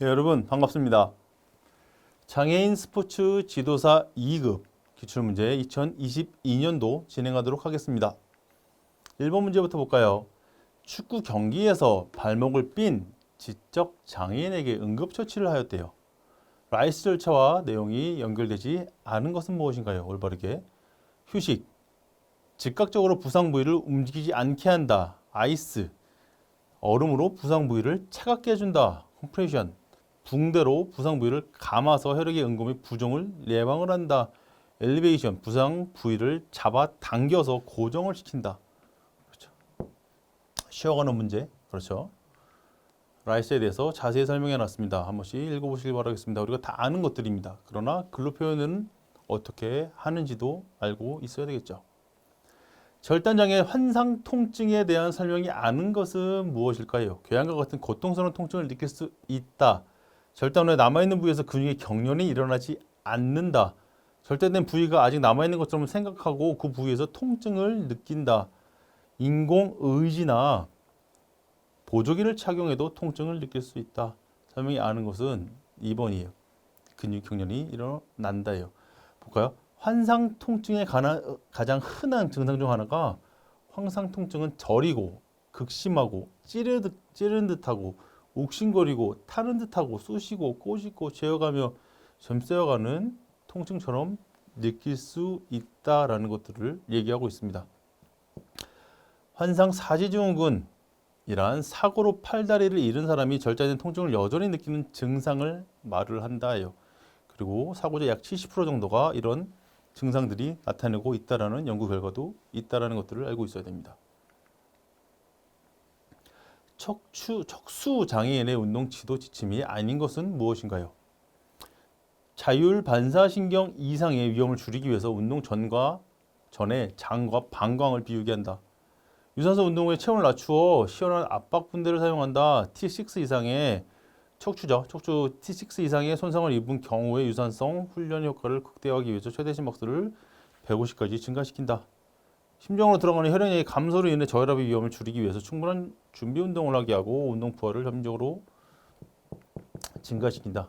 네, 여러분 반갑습니다. 장애인 스포츠 지도사 2급 기출문제 2022년도 진행하도록 하겠습니다. 1번 문제부터 볼까요? 축구 경기에서 발목을 삔 지적 장애인에게 응급처치를 하였대요. 라이스 절차와 내용이 연결되지 않은 것은 무엇인가요? 올바르게 휴식, 즉각적으로 부상 부위를 움직이지 않게 한다. 아이스, 얼음으로 부상 부위를 차갑게 해준다. 컴프레션, 붕대로 부상 부위를 감아서 혈액의 및 부종을 예방을 한다. 엘리베이션, 부상 부위를 잡아 당겨서 고정을 시킨다. 그렇죠. 쉬어가는 문제, 그렇죠. 라이스에 대해서 자세히 설명해 놨습니다. 한 번씩 읽어보시길 바라겠습니다. 우리가 다 아는 것들입니다. 그러나 글로 표현은 어떻게 하는지도 알고 있어야 되겠죠. 절단장애 환상 통증에 대한 설명이 아는 것은 무엇일까요? 궤양과 같은 고통스러운 통증을 느낄 수 있다. 절단 후에 남아있는 부위에서 근육의 경련이 일어나지 않는다. 절단된 부위가 아직 남아있는 것처럼 생각하고 그 부위에서 통증을 느낀다. 인공 의지나 보조기를 착용해도 통증을 느낄 수 있다. 설명이 아는 것은 2번이에요. 근육 경련이 일어난다예요. 볼까요? 환상 통증의 가나, 가장 흔한 증상 중 하나가 환상 통증은 저리고 극심하고 찌르듯, 찌른 듯하고 욱신거리고 타는 듯하고 쑤시고 꼬시고 죄어가며 점세어가는 통증처럼 느낄 수 있다라는 것들을 얘기하고 있습니다. 환상 사지증후군 이러한 사고로 팔다리를 잃은 사람이 절단된 통증을 여전히 느끼는 증상을 말을 한다예요. 그리고 사고자 약 70% 정도가 이런 증상들이 나타내고 있다라는 연구 결과도 있다라는 것들을 알고 있어야 됩니다. 척추 척수 장애인의 운동 지도 지침이 아닌 것은 무엇인가요? 자율 반사신경 이상의 위험을 줄이기 위해서 운동 전과 전에 장과 방광을 비우게 한다. 유산소 운동 후에 체온을 낮추어 시원한 압박 분대를 사용한다. T6 이상의 척추죠. 척추 T6 이상의 손상을 입은 경우에 유산성 훈련 효과를 극대화하기 위해서 최대 심박수를 150까지 증가시킨다. 심장으로 들어가는 혈액의 감소로 인해 저혈압의 위험을 줄이기 위해서 충분한 준비 운동을 하게 하고 운동 부하를 점진적으로 증가시킨다.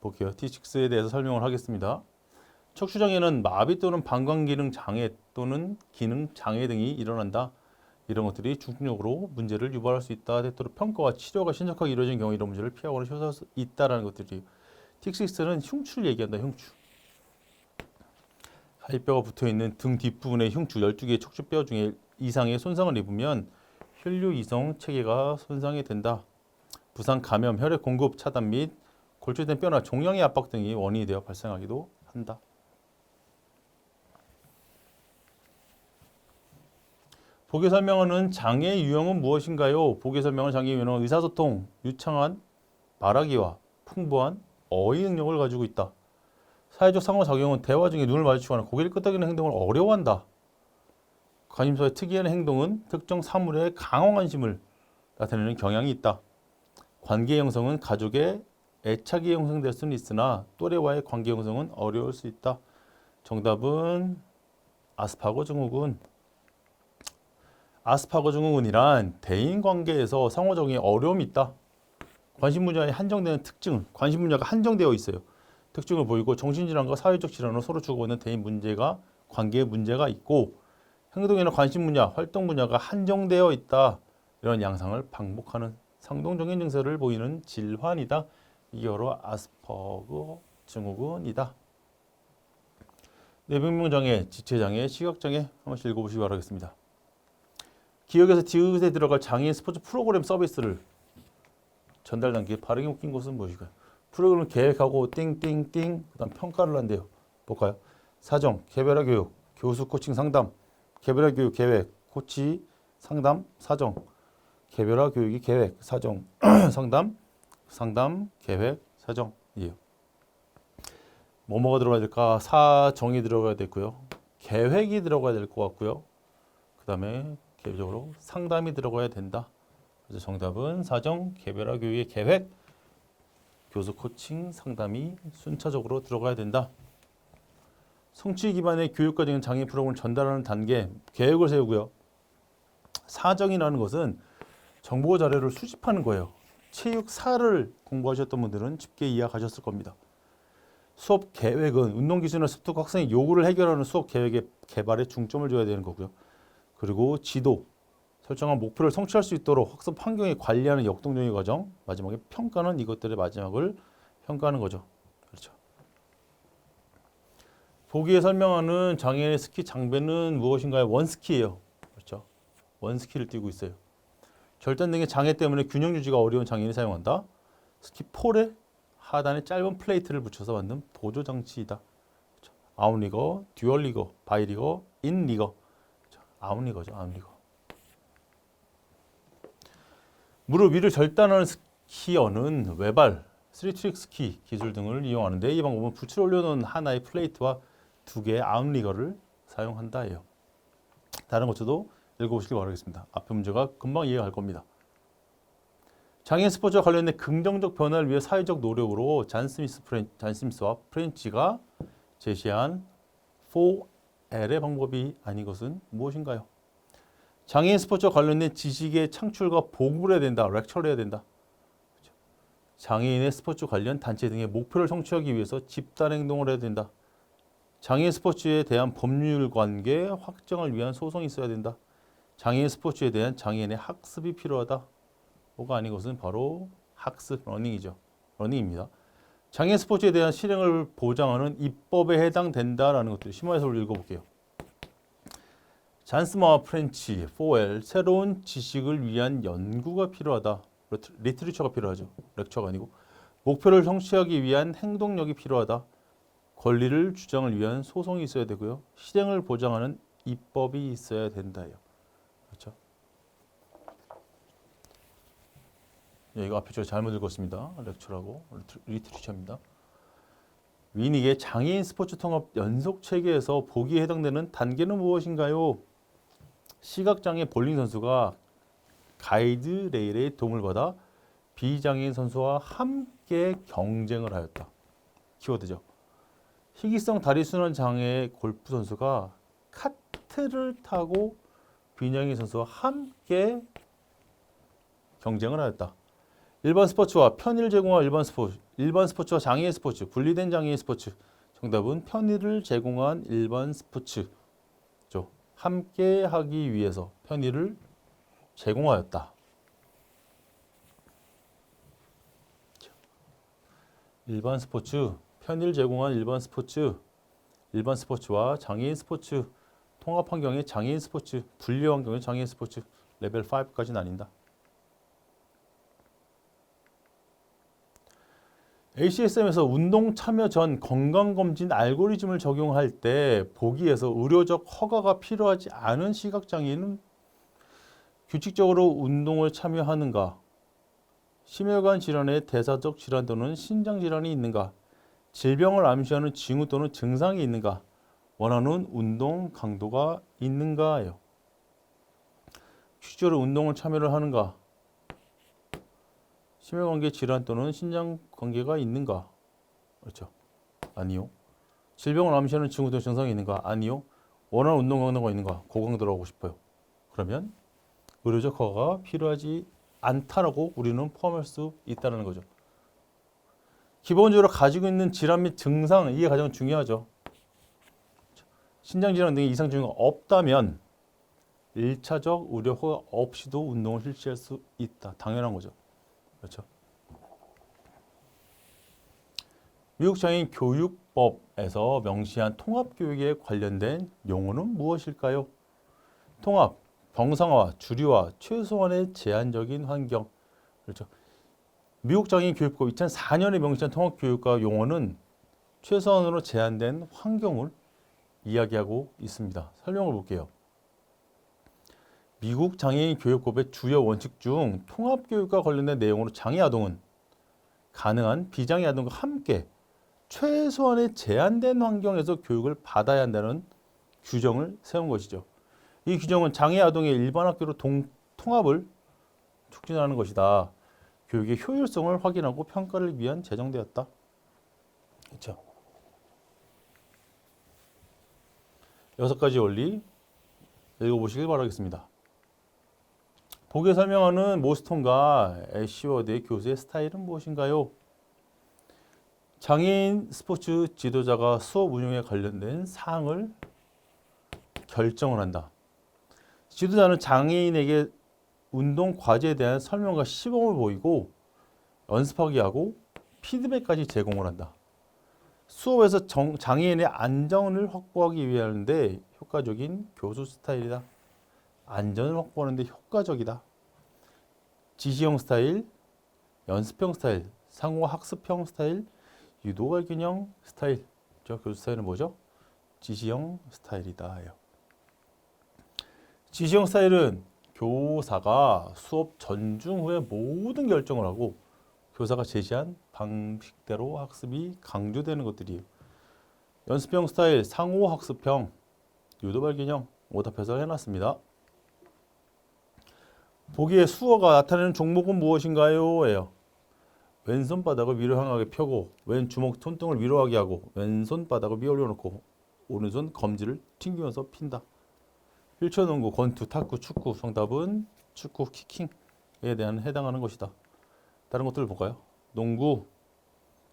볼게요. T6에 대해서 설명을 하겠습니다. 척추장애는 마비 또는 방광 기능 장애 또는 기능 장애 등이 일어난다. 이런 것들이 중증적으로 문제를 유발할 수 있다. 때때로 평가와 치료가 신속하게 이루어진 경우 이런 문제를 피하거나 수 있다라는 것들이 T6는 흉추를 얘기한다. 흉추. 가입뼈가 붙어 있는 등 뒷부분의 흉추 12개의 척추뼈 중에 이상의 손상을 입으면 혈류 이성 체계가 손상이 된다. 부상, 감염, 혈액 공급 차단 및 골절된 뼈나 종양의 압박 등이 원인이 되어 발생하기도 한다. 보기 설명하는 장애 유형은 무엇인가요? 보기 설명은 장애 유형은 의사소통, 유창한 말하기와 풍부한 어휘 능력을 가지고 있다. 사회적 상호작용은 대화 중에 눈을 마주치거나 고개를 끄덕이는 행동을 어려워한다. 관심사의 특이한 행동은 특정 사물에 강한 관심을 나타내는 경향이 있다. 관계 형성은 가족의 애착이 형성될 수는 있으나 또래와의 관계 형성은 어려울 수 있다. 정답은 아스파거 증후군. 아스파거 증후군이란 대인 관계에서 상호작용에 어려움이 있다. 관심 분야에 한정되는 특징, 관심 분야가 한정되어 있어요. 특징을 보이고 정신질환과 사회적 질환으로 서로 주고받는 대인 문제가 관계에 문제가 있고 행동이나 관심 분야, 활동 분야가 한정되어 있다. 이런 양상을 반복하는 상동적인 증세를 보이는 질환이다. 이게 바로 아스퍼거 증후군이다. 뇌병명장애, 지체장애, 시각장애 한 번씩 읽어보시기 바라겠습니다. 기억에서 디귿에 들어갈 장애인 스포츠 프로그램 서비스를 전달 단계 발음이 웃긴 것은 무엇일까요? 프로그램을 계획하고 띵띵띵 그다음 평가를 한대요. 볼까요? 사정, 개별화 교육, 교수 코칭 상담, 개별화 교육 계획, 코치 상담, 사정, 개별화 교육이 계획, 사정, 상담, 상담, 계획, 사정이에요. 뭐 뭐가 들어가야 될까? 사정이 들어가야 되고요. 계획이 들어가야 될 것 같고요. 그 다음에 개별적으로 상담이 들어가야 된다. 그래서 정답은 사정, 개별화 교육의 계획, 교수 코칭, 상담이 순차적으로 들어가야 된다. 성취 기반의 교육 과정인 장애 프로그램을 전달하는 단계, 계획을 세우고요. 사정이라는 것은 정보 자료를 수집하는 거예요. 체육사를 공부하셨던 분들은 쉽게 이해하셨을 겁니다. 수업 계획은 운동 기준을 습득 학생의 요구를 해결하는 수업 계획의 개발에 중점을 줘야 되는 거고요. 그리고 지도, 설정한 목표를 성취할 수 있도록 학습 환경에 관리하는 역동적인 과정, 마지막에 평가는 이것들의 마지막을 평가하는 거죠. 그렇죠. 보기에 설명하는 장애인의 스키 장비는 무엇인가요? 원스키예요. 그렇죠. 원스키를 띄고 있어요. 절단 등의 장애 때문에 균형 유지가 어려운 장애인이 사용한다. 스키 폴에 하단에 짧은 플레이트를 붙여서 만든 보조 장치이다. 그렇죠. 아웃리거, 듀얼리거, 바이리거, 인리거. 그렇죠. 아웃리거죠. 아웃리거. 무릎 위를 절단하는 스키어는 외발, 스리트릭 스키 기술 등을 이용하는데 이 방법은 부츠를 올려놓은 하나의 플레이트와 두 개의 아웃리거를 사용한다 예요. 다른 것도 읽어보시길 바라겠습니다. 앞에 문제가 금방 이해가 갈 겁니다. 장애인 스포츠와 관련된 긍정적 변화를 위해 사회적 노력으로 잔 스미스 프렌, 잔 스미스와 프렌치가 제시한 4L의 방법이 아닌 것은 무엇인가요? 장애인 스포츠와 관련된 지식의 창출과 보급을 해야 된다. 렉처를 해야 된다. 그렇죠. 장애인의 스포츠 관련 단체 등의 목표를 성취하기 위해서 집단 행동을 해야 된다. 장애인 스포츠에 대한 법률 관계 확정을 위한 소송이 있어야 된다. 장애인 스포츠에 대한 장애인의 학습이 필요하다. 뭐가 아닌 것은 바로 학습 러닝이죠. 러닝입니다. 장애인 스포츠에 대한 실행을 보장하는 입법에 해당된다라는 것들 심화해서 읽어볼게요. 잔스마와 프렌치, 4L 새로운 지식을 위한 연구가 필요하다. 리트리처가 필요하죠. 렉처가 아니고 목표를 성취하기 위한 행동력이 필요하다. 권리를 주장을 위한 소송이 있어야 되고요. 실행을 보장하는 입법이 있어야 된다요. 그렇죠? 예, 이거 앞에 제가 잘못 읽었습니다. 렉처라고 리트리처입니다. 위닉의 장애인 스포츠 통합 연속 체계에서 보기에 해당되는 단계는 무엇인가요? 시각장애 볼링 선수가 가이드 레일의 도움을 받아 비장애인 선수와 함께 경쟁을 하였다. 키워드죠. 희귀성 다리순환 장애 골프 선수가 카트를 타고 비장애인 선수와 함께 경쟁을 하였다. 일반 스포츠와 편의를 제공한 일반 스포츠, 일반 스포츠와 장애인 스포츠, 분리된 장애인 스포츠. 정답은 편의를 제공한 일반 스포츠. 함께 하기 위해서 편의를 제공하였다. 일반 스포츠, 편의를 제공한 일반 스포츠, 일반 스포츠와 장애인 스포츠, 통합 환경의 장애인 스포츠, 분리 환경의 장애인 스포츠, 레벨 5까지는 아닌다. ACSM에서 운동 참여 전 건강검진 알고리즘을 적용할 때 보기에서 의료적 허가가 필요하지 않은 시각장애인은 규칙적으로 운동을 참여하는가, 심혈관 질환의 대사적 질환 또는 신장 질환이 있는가, 질병을 암시하는 징후 또는 증상이 있는가, 원하는 운동 강도가 있는가요. 규칙적으로 운동을 참여를 하는가, 심혈관계 질환 또는 신장 관계가 있는가? 그렇죠. 아니요. 질병을 암시하는 등 증상이 있는가? 아니요. 원하는 운동 강도가 있는가? 고강도로 하고 싶어요. 그러면 의료적 허가가 필요하지 않다라고 우리는 포함할 수 있다는 거죠. 기본적으로 가지고 있는 질환 및 증상 이게 가장 중요하죠. 신장 질환 등의 이상 증후가 없다면 1차적 의료 허가 없이도 운동을 실시할 수 있다. 당연한 거죠. 그렇죠. 미국 장애인 교육법에서 명시한 통합교육에 관련된 용어는 무엇일까요? 통합, 병상화, 주류화, 최소한의 제한적인 환경. 그렇죠. 미국 장애인 교육법 2004년에 명시한 통합교육과 용어는 최소한으로 제한된 환경을 이야기하고 있습니다. 설명을 볼게요. 미국 장애인 교육법의 주요 원칙 중 통합교육과 관련된 내용으로 장애 아동은 가능한 비장애 아동과 함께 최소한의 제한된 환경에서 교육을 받아야 한다는 규정을 세운 것이죠. 이 규정은 장애 아동의 일반 학교로 동, 통합을 촉진하는 것이다. 교육의 효율성을 확인하고 평가를 위한 제정되었다. 그렇죠. 여섯 가지 원리 읽어보시길 바라겠습니다. 보기에 설명하는 모스톤과 애쉬워드의 교수의 스타일은 무엇인가요? 장애인 스포츠 지도자가 수업 운영에 관련된 사항을 결정을 한다. 지도자는 장애인에게 운동 과제에 대한 설명과 시범을 보이고 연습하게 하고 피드백까지 제공을 한다. 수업에서 정, 장애인의 안전을 확보하기 위하는데 효과적인 교수 스타일이다. 안전을 확보하는데 효과적이다. 지시형 스타일, 연습형 스타일, 상호 학습형 스타일, 유도발균형 스타일. 저 교수 스타일은 뭐죠? 지시형 스타일이다. 해요. 지시형 스타일은 교사가 수업 전중 후에 모든 결정을 하고 교사가 제시한 방식대로 학습이 강조되는 것들이에요. 연습형 스타일, 상호 학습형, 유도발균형 오답해서 해놨습니다. 보기에 수어가 나타내는 종목은 무엇인가요? 예요. 왼손 바닥을 위로 향하게 펴고 왼 주먹 손등을 위로하게 하고 왼손 바닥을 위로 올려놓고 오른손 검지를 튕기면서 핀다. 휠체어 농구, 권투, 탁구, 축구 정답은 축구, 키킹에 대한 해당하는 것이다. 다른 것들을 볼까요? 농구,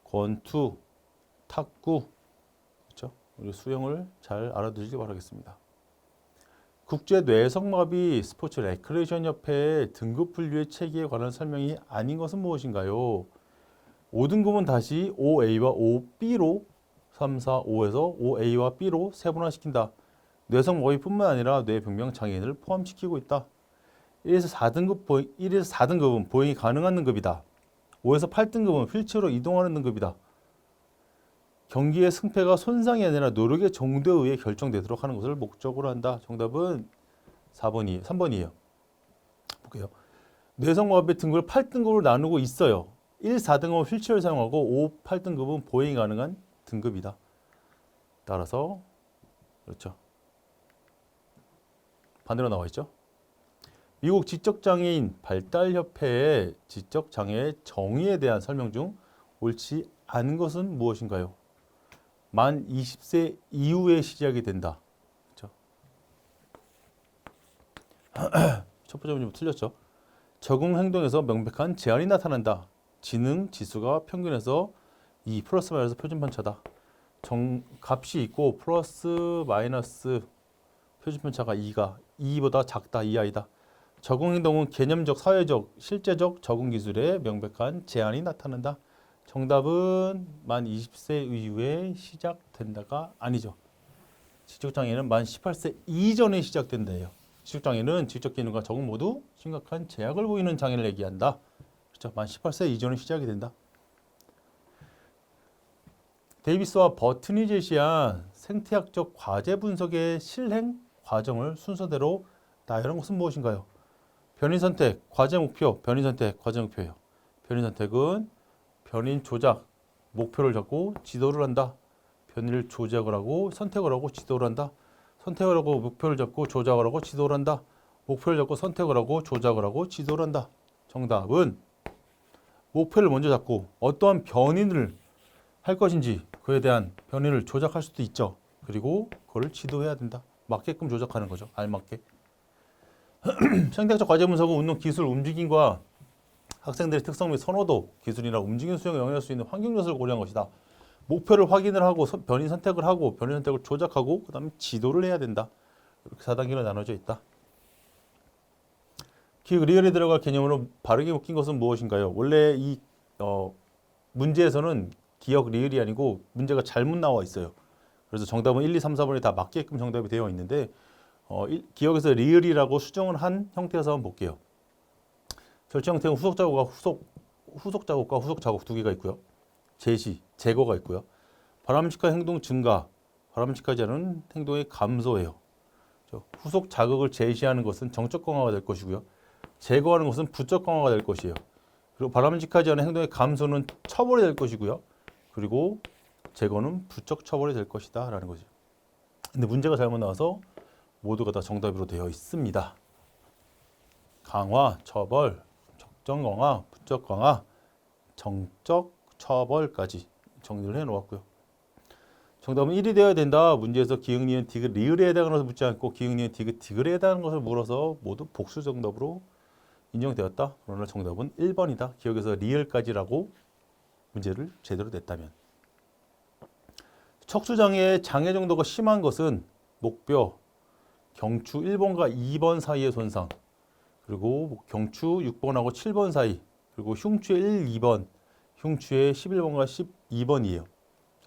권투, 탁구, 그렇죠? 우리 수영을 잘 알아두시기 바라겠습니다. 국제 뇌성마비 스포츠 레크레이션 협회의 등급 분류의 체계에 관한 설명이 아닌 것은 무엇인가요? 5등급은 다시 5A와 5B로 3, 4, 5에서 5A와 B로 세분화시킨다. 뇌성 마비뿐만 아니라 뇌병명 장애인을 포함시키고 있다. 1에서 4등급 보행, 1에서 4등급은 보행이 가능한 등급이다. 5에서 8등급은 휠체어로 이동하는 등급이다. 경기의 승패가 손상이 아니라 노력의 정도에 의해 결정되도록 하는 것을 목적으로 한다. 정답은 4번이 3번이에요. 볼게요. 뇌성마비 등급을 8등급으로 나누고 있어요. 1, 4등급은 휠체어를 사용하고 5, 8등급은 보행이 가능한 등급이다. 따라서 그렇죠. 반대로 나와 있죠. 미국 지적장애인 발달협회의 지적장애의 정의에 대한 설명 중 옳지 않은 것은 무엇인가요? 만 20세 이후에 시작이 된다. 그렇죠? 첫 번째 문제 틀렸죠. 적응 행동에서 명백한 제한이 나타난다. 지능 지수가 평균에서 2 플러스 마이너스 표준 편 차다. 정 값이 있고 플러스 마이너스 표준 편 차가 2가 2보다 작다 이하이다. 적응 행동은 개념적, 사회적, 실제적 적응 기술에 명백한 제한이 나타난다. 정답은 만 20세 이후에 시작된다가 아니죠. 지적장애는 만 18세 이전에 시작된다예요. 지적장애는 지적 기능과 적응 모두 심각한 제약을 보이는 장애를 얘기한다. 그렇죠? 만 18세 이전에 시작이 된다. 데이비스와 버튼이 제시한 생태학적 과제 분석의 실행 과정을 순서대로 나열한 것은 무엇인가요? 변인 선택, 과제 목표, 변인 선택, 과제 목표예요. 변인 선택은 변인 조작, 목표를 잡고 지도를 한다. 변인을 조작을 하고 선택을 하고 지도를 한다. 선택을 하고 목표를 잡고 조작을 하고 지도를 한다. 목표를 잡고 선택을 하고 조작을 하고 지도를 한다. 정답은 목표를 먼저 잡고 어떠한 변인을 할 것인지 그에 대한 변인을 조작할 수도 있죠. 그리고 그걸 지도해야 된다. 맞게끔 조작하는 거죠. 알맞게. 생태학적 과제 분석은 운동 기술 움직임과 학생들의 특성 및 선호도, 기술이나 움직임 수행에 영향할 수 있는 환경 요소를 고려한 것이다. 목표를 확인을 하고 선- 변인 선택을 하고 변인 선택을 조작하고 그다음에 지도를 해야 된다. 이렇게 4단계로 나눠져 있다. 기억 리얼에 들어갈 개념으로 바르게 묶인 것은 무엇인가요? 원래 이 어, 문제에서는 기억 리얼이 아니고 문제가 잘못 나와 있어요. 그래서 정답은 1, 2, 3, 4번이 다 맞게끔 정답이 되어 있는데 어, 일- 기억에서 리얼이라고 수정을 한 형태에서 한번 볼게요. 절제 형태는 후속 자국과 후속 후속 자국과 후속 자국 두 개가 있고요. 제시, 제거가 있고요. 바람직한 행동 증가, 바람직하지 않은 행동의 감소예요. 저 후속 자극을 제시하는 것은 정적 강화가 될 것이고요. 제거하는 것은 부적 강화가 될 것이에요. 그리고 바람직하지 않은 행동의 감소는 처벌이 될 것이고요. 그리고 제거는 부적 처벌이 될 것이다 라는 거죠. 근데 문제가 잘못 나와서 모두가 다 정답으로 되어 있습니다. 강화, 처벌, 적정 강화, 부적 강화, 정적 처벌까지 정리를 해 놓았고요. 정답은 1이 되어야 된다. 문제에서 기흥, 니은, 디귿, 리을에 해당하는 것을 묻지 않고 기흥, 니은, 디귿, 디귿에 해당하는 것을 물어서 모두 복수 정답으로 인정되었다. 그러나 정답은 1번이다. 기억에서 리을까지라고 문제를 제대로 냈다면. 척추장애의 장애 정도가 심한 것은 목뼈, 경추 1번과 2번 사이의 손상, 그리고 경추 6번하고 7번 사이, 그리고 흉추의 1, 2번, 흉추의 11번과 12번이에요.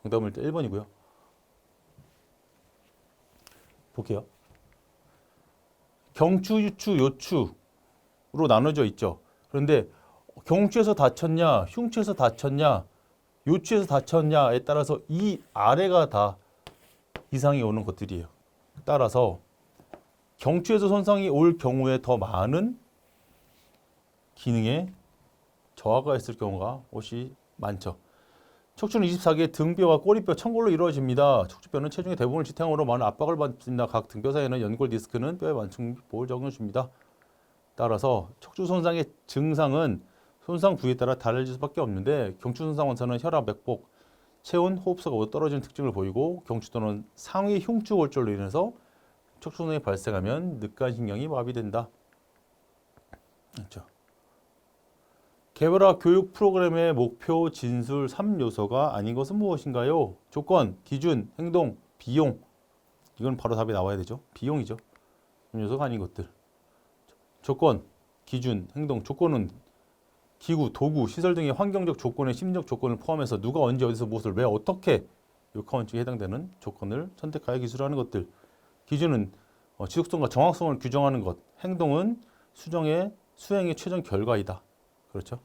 정답은 일단 1번이고요. 볼게요. 경추, 유추, 요추로 나눠져 있죠. 그런데 경추에서 다쳤냐, 흉추에서 다쳤냐, 요추에서 다쳤냐에 따라서 이 아래가 다 이상이 오는 것들이에요. 따라서 경추에서 손상이 올 경우에 더 많은 기능에 저하가 있을 경우가 옷이 많죠. 척추는 24개 등뼈와 꼬리뼈, 천골로 이루어집니다. 척추뼈는 체중의 대부분을 지탱으로 많은 압박을 받습니다. 각 등뼈 사이에는 연골 디스크는 뼈의 완충 보호를 적용해줍니다. 따라서 척추 손상의 증상은 손상 부위에 따라 달라질 수밖에 없는데 경추 손상 원사는 혈압, 맥복, 체온, 호흡수가 떨어지는 특징을 보이고 경추 또는 상위 흉추 골절로 인해서 척추 손상이 발생하면 늑간신경이 마비된다. 그렇죠. 개발화 교육 프로그램의 목표 진술 3요소가 아닌 것은 무엇인가요? 조건, 기준, 행동, 비용. 이건 바로 답이 나와야 되죠. 비용이죠. 3요소가 아닌 것들. 조건, 기준, 행동. 조건은 기구, 도구, 시설 등의 환경적 조건의 심리적 조건을 포함해서 누가 언제 어디서 무엇을 왜 어떻게 요카원칙에 해당되는 조건을 선택하여 기술하는 것들. 기준은 어, 지속성과 정확성을 규정하는 것. 행동은 수정의 수행의 최종 결과이다. 그렇죠?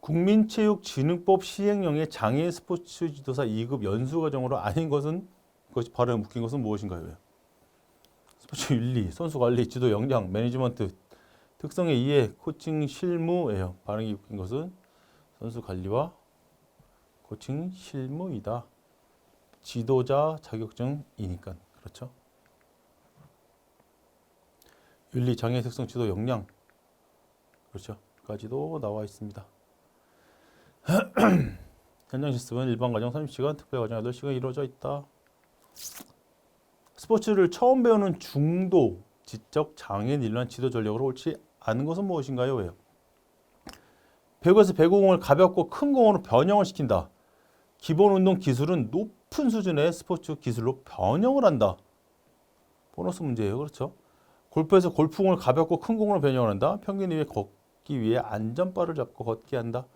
국민체육진흥법 시행령의 장애 스포츠 지도사 2급 연수 과정으로 아닌 것은 그것이 발음에 묶인 것은 무엇인가요? 스포츠 윤리, 선수 관리, 지도 역량, 매니지먼트, 특성의 이해, 코칭 실무예요. 발음이 묶인 것은 선수 관리와 코칭 실무이다. 지도자 자격증이니까 그렇죠. 윤리, 장애 특성, 지도 역량 그렇죠. 까지도 나와 있습니다. 현장 실습은 일반 과정 30시간, 특별 과정 8시간 이루어져 있다. 스포츠를 처음 배우는 중도 지적 장애인 일반 지도 전력으로 옳지 않은 것은 무엇인가요? 왜요? 배구에서 배구공을 가볍고 큰 공으로 변형을 시킨다. 기본 운동 기술은 높은 수준의 스포츠 기술로 변형을 한다. 보너스 문제예요. 그렇죠? 골프에서 골프공을 가볍고 큰 공으로 변형을 한다. 평균 위에 걷기 위해 안전바를 잡고 걷게 한다.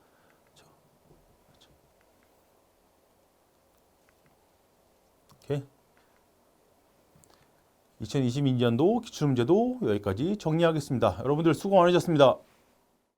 오케이. 2022년도 기출문제도 여기까지 정리하겠습니다. 여러분들 수고 많으셨습니다.